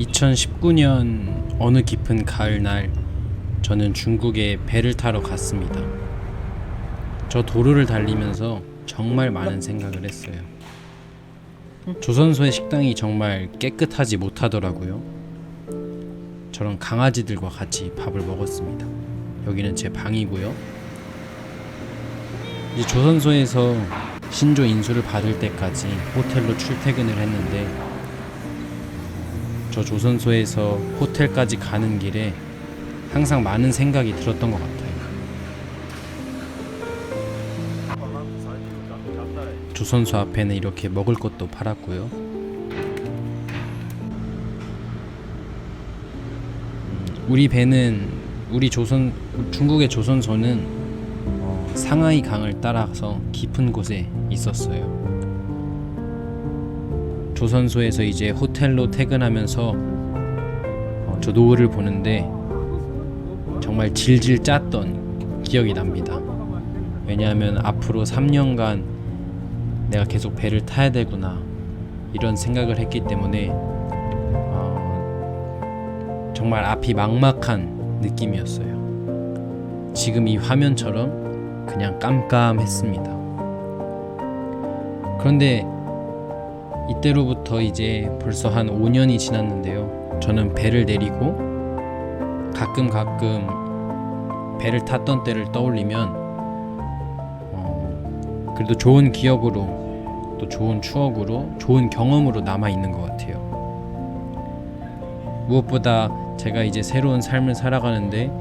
2019년 어느 깊은 가을날 저는 중국에 배를 타러 갔습니다. 저 도로를 달리면서 정말 많은 생각을 했어요. 조선소의 식당이 정말 깨끗하지 못하더라고요. 저런 강아지들과 같이 밥을 먹었습니다. 여기는 제 방이고요. 이제 조선소에서 신조 인수를 받을 때까지 호텔로 출퇴근을 했는데 저 조선소에서 호텔까지 가는 길에 항상 많은 생각이 들었던 것 같아요. 조선소 앞에는 이렇게 먹을 것도 팔았고요. 음, 우리 배는 우리 조선 중국의 조선소는 어, 상하이 강을 따라서 깊은 곳에 있었어요. 조선소에서 이제 호텔로 퇴근하면서 어, 저 노을을 보는데 정말 질질 짰던 기억이 납니다. 왜냐하면 앞으로 3년간 내가 계속 배를 타야 되구나 이런 생각을 했기 때문에 어, 정말 앞이 막막한 느낌이었어요. 지금 이 화면처럼 그냥 깜깜했습니다. 그런데 이때로부터 이제 벌써 한 5년이 지났는데요. 저는 배를 내리고 가끔 가끔 배를 탔던 때를 떠올리면 어, 그래도 좋은 기억으로 또 좋은 추억으로 좋은 경험으로 남아 있는 것 같아요. 무엇보다 제가 이제 새로운 삶을 살아가는데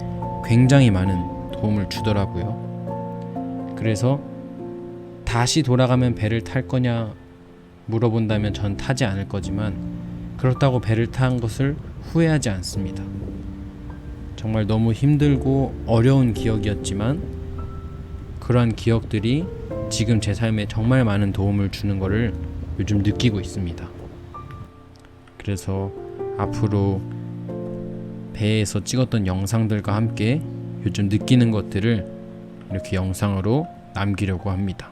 굉장히 많은 도움을 주더라고요. 그래서 다시 돌아가면 배를 탈 거냐 물어본다면 전 타지 않을 거지만 그렇다고 배를 탄 것을 후회하지 않습니다. 정말 너무 힘들고 어려운 기억이었지만 그러한 기억들이 지금 제 삶에 정말 많은 도움을 주는 것을 요즘 느끼고 있습니다. 그래서 앞으로 배에서 찍었던 영상들과 함께 요즘 느끼는 것들을 이렇게 영상으로 남기려고 합니다.